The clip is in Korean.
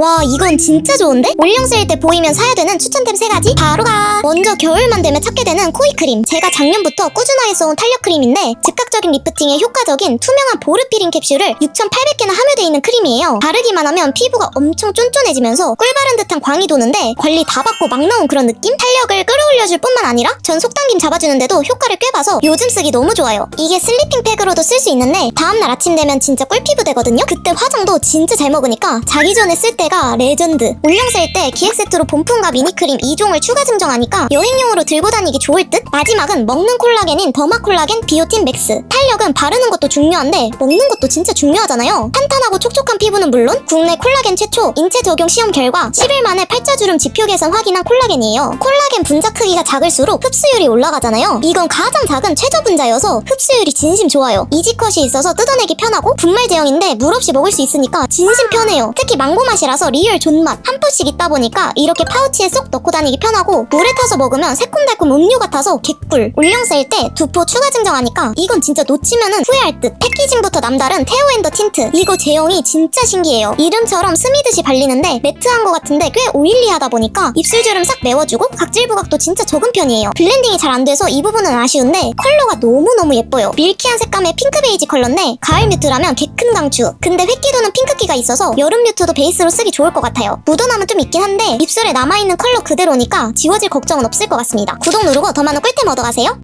와 이건 진짜 좋은데? 올영 세일 때 보이면 사야 되는 추천템 세가지 바로 가! 먼저 겨울만 되면 찾게 되는 코이 크림 제가 작년부터 꾸준하게 써온 탄력 크림인데 즉각적인 리프팅에 효과적인 투명한 보르피린 캡슐을 6,800개나 함유되어 있는 크림이에요 바르기만 하면 피부가 엄청 쫀쫀해지면서 꿀 바른 듯한 광이 도는데 관리 다 받고 막 나온 그런 느낌? 탄력을 끌어올려줄 뿐만 아니라 전 속당김 잡아주는데도 효과를 꽤 봐서 요즘 쓰기 너무 좋아요 이게 슬리핑 팩으로도 쓸 수 있는데 다음날 아침 되면 진짜 꿀피부 되거든요 그때 화장도 진짜 잘 먹으니까 자기 전에 쓸때 가 레전드. 올영셀 때 기획 세트로 본품과 미니크림 2종을 추가 증정하니까 여행용으로 들고 다니기 좋을 듯. 마지막은 먹는 콜라겐인 더마콜라겐 비오틴 맥스. 탄력은 바르는 것도 중요한데 먹는 것도 진짜 중요하잖아요. 탄탄하고 촉촉한 피부는 물론 국내 콜라겐 최초 인체 적용 시험 결과 10일 만에 팔자주름 지표 개선 확인한 콜라겐이에요. 콜라 겐 분자 크기가 작을수록 흡수율이 올라가잖아요. 이건 가장 작은 최저 분자여서 흡수율이 진심 좋아요. 이지컷이 있어서 뜯어내기 편하고 분말 제형인데 물 없이 먹을 수 있으니까 진심 편해요. 특히 망고 맛이라서 리얼 존맛 한 포씩 있다 보니까 이렇게 파우치에 쏙 넣고 다니기 편하고 물에 타서 먹으면 새콤달콤 음료 같아서 개꿀. 올영세일 때두 포 추가 증정하니까 이건 진짜 놓치면은 후회할 듯. 패키 징부터 남다른 테오앤더 틴트 이거 제형이 진짜 신기해요 이름처럼 스미듯이 발리는데 매트한 것 같은데 꽤 오일리하다 보니까 입술주름 싹 메워주고 각질 부각도 진짜 적은 편이에요 블렌딩이 잘 안 돼서 이 부분은 아쉬운데 컬러가 너무너무 예뻐요 밀키한 색감의 핑크 베이지 컬러인데 가을 뮤트라면 개 큰 강추 근데 획기도는 핑크기가 있어서 여름 뮤트도 베이스로 쓰기 좋을 것 같아요 묻어남은 좀 있긴 한데 입술에 남아있는 컬러 그대로니까 지워질 걱정은 없을 것 같습니다 구독 누르고 더 많은 꿀템 얻어가세요